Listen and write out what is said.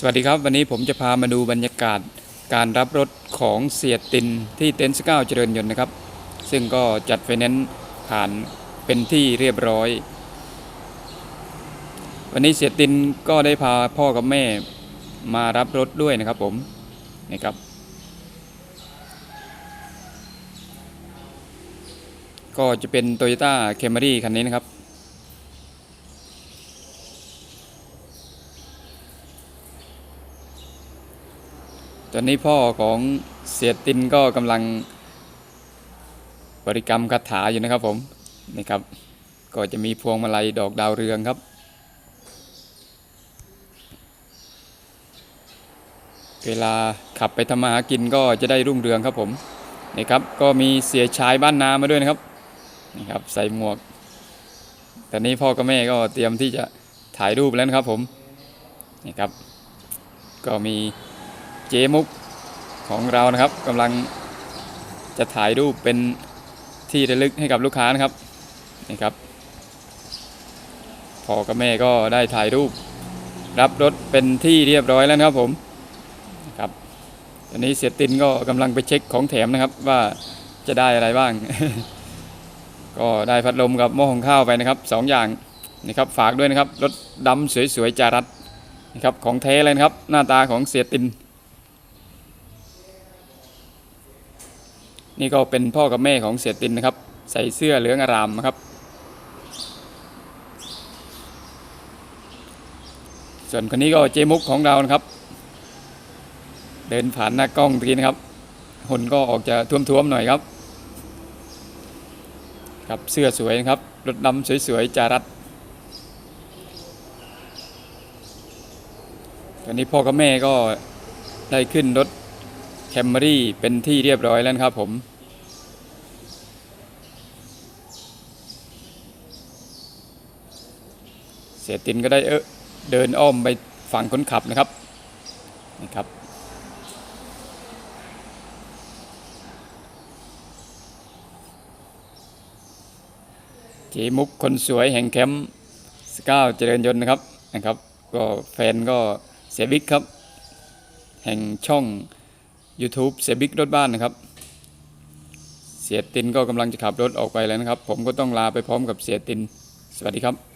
สวัสดีครับ วันนี้ผมจะพามาดูบรรยากาศการรับรถของเสียตินที่เต็นท์สก้าเจริญยนต์นะครับ ซึ่งก็จัดไฟแนนซ์ผ่านเป็นที่เรียบร้อย วันนี้เสียตินก็ได้พาพ่อกับแม่มารับรถด้วยนะครับผมนี่ครับ ก็จะเป็น Toyota Camry คันนี้นะครับ ตอนนี้พ่อของเสียตินก็กำลังบริกรรมคาถาอยู่นะครับผมนี่ครับ ก็จะมีพวงมาลัยดอกดาวเรืองครับ เวลาขับไปทำมาหากินก็จะได้รุ่งเรืองครับผมนี่ครับก็มีเสียชายบ้านนามาด้วยนะครับนี่ครับใส่หมวก ตอนนี้พ่อกับแม่ก็เตรียมที่จะถ่ายรูปแล้วนะครับผมนี่ครับ ก็มี เจมุกของเรานะครับกำลังจะถ่ายรูปเป็นที่ระลึกให้กับลูกค้านะครับนี่ครับพ่อกับแม่ก็ได้ถ่ายรูป รับรถเป็นที่เรียบร้อยแล้วนะครับผมครับตอนนี้เสียตินก็กำลังไปเช็คของแถมนะครับว่าจะได้อะไรบ้าง ก็ได้พัดลมกับหม้อหุงข้าวไปนะครับสองอย่างนะครับฝากด้วยนะครับรถดำสวยๆจารัดนะครับของแท้เลยนะครับ หน้าตาของเสียติน นี่ก็เป็นพ่อกับแม่ของเสียตินนะครับ ใส่เสื้อเหลืองอารามนะครับ ส่วนคนนี้ก็เจมุกของเรานะครับ เดินผ่านหน้ากล้องตะกี้นะครับหุ่นก็ออกจะท่วมๆหน่อยครับ ครับเสื้อสวยนะครับรถดำสวยๆจารัดตอนนี้พ่อกับแม่ก็ได้ขึ้นรถ แคมรี่เป็นที่เรียบร้อยแล้วนะครับผมเสียตินก็ได้เออเดินอ้อมไปฝั่งคนขับนะครับนี่ครับเจมุกคนสวยแห่งแคมป์สก้าวเจริญยนต์นะครับนะครับ ก็แฟนก็เสียบิ๊กครับ แห่งช่อง YouTube เสียบิ๊กรถบ้านนะครับ เสียตินก็กำลังจะขับรถออกไปแล้วนะครับ ผมก็ต้องลาไปพร้อมกับเสียติน สวัสดีครับ